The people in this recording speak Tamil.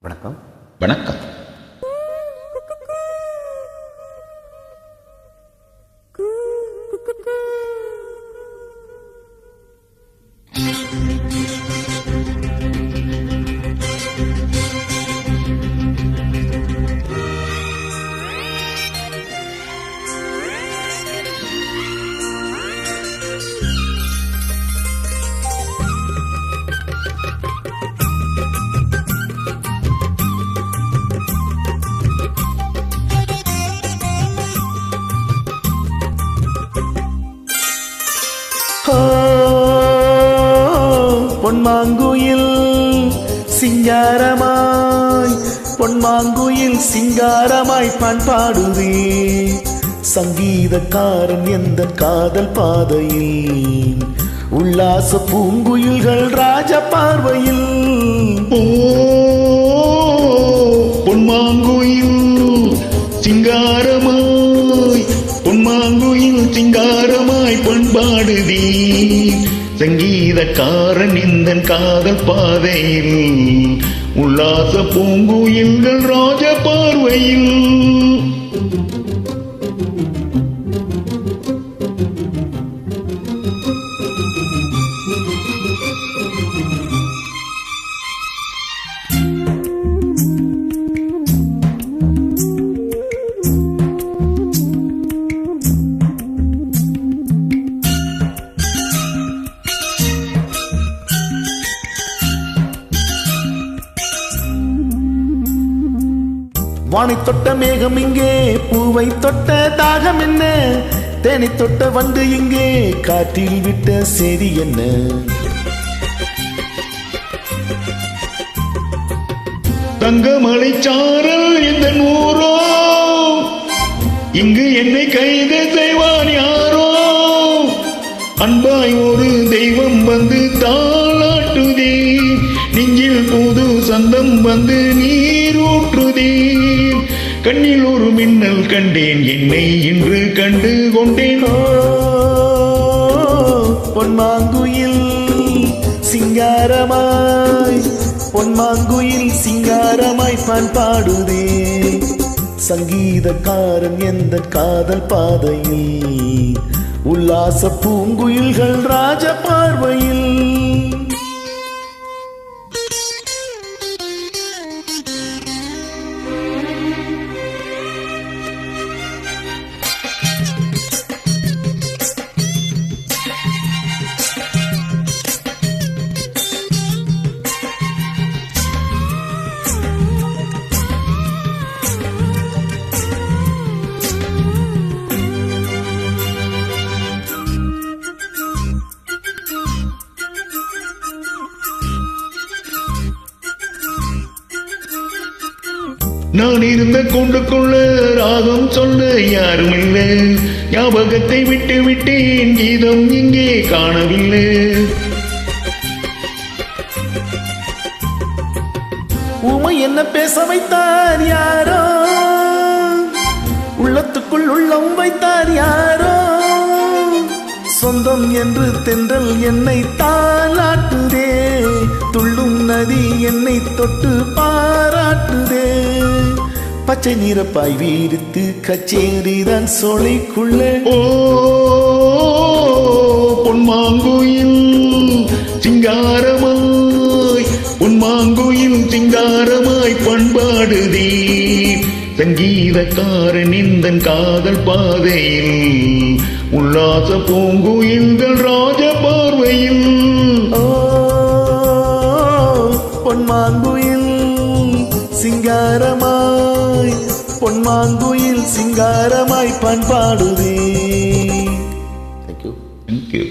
வணக்கம். வணக்கம். பொன்மாங்குயில் சிங்காரமாய் பொன்மாங்குயில் சிங்காரமாய் பண்பாடுதே சங்கீதக்காரன் எந்த காதல் பாதையில்? உல்லாச பூங்குயில்கள் ராஜ பார்வையில். பொன்மாங்குயில் சிங்காரமாய் பொன்மாங்குயில் சிங்காரமாய் பண்பாடுதே சங்கீதக்காரன் இந்த காதல் பாதையில் உல்லாச பூங்குயில்கள் ராஜ பார்வையில். வானை தொட்ட மேகம் இங்கே பூவை தொட்ட தாகம் என்ன? தேனை தொட்ட வண்டு இங்கே காற்றில் விட்ட செடி என்ன? தங்கமலை சாரல் இந்த நூறோ இங்கு என்னை கைது செய்வான் யாரோ? அன்பாய் ஒரு தெய்வம் வந்து தாளாட்டுதே நெஞ்சில் புது சந்தம் வந்து நீ போற்றுதேன் கண்ணில் ஒரு மின்னல் கண்டேன் என்னை இன்று கண்டு கொண்டேன்? பொன்மாங்குயில் சிங்காரமாய் பொன்மாங்குயில் சிங்காரமாய் பான் பாடுதே. சங்கீதக்காரன் எந்த காதல் பாதையில்? உல்லாச பூங்குயில்கள் ராஜ பார்வையில் நான் இருந்த கூண்டுக்குள்ள ராகம் சொல்ல யாரும் இல்லை ஞாபகத்தை விட்டு விட்டேன் கீதம் இங்கே காணவில்லை. உமை என்ன பேச வைத்தார் யாரோ? உள்ளத்துக்குள் உள்ளம் வைத்தார் யாரோ? சொந்தம் என்று தென்றல் என்னை தாளாட்டுதே. துள்ளும் நதி என்னை தொட்டு பாராட்டுதே. பச்சை நிறப்பாய் வீரித்து கச்சேரிதான் சோலைக்குள்ளே. ஓ பொன்மாங்குயில் சிங்காரமாய் பொன்மாங்குயில் சிங்காரமாய் பண்பாடுதே. சங்கீதக்காரன் இந்த காதல் பாதையில் உல்லாச பூங்குயில்கள் ராஜ பார்வையில். பொன்மாங்குயில் சிங்காரமாய் பொன்மாங்குயில் சிங்காரமாய் பண்பாடுதே. Thank you thank you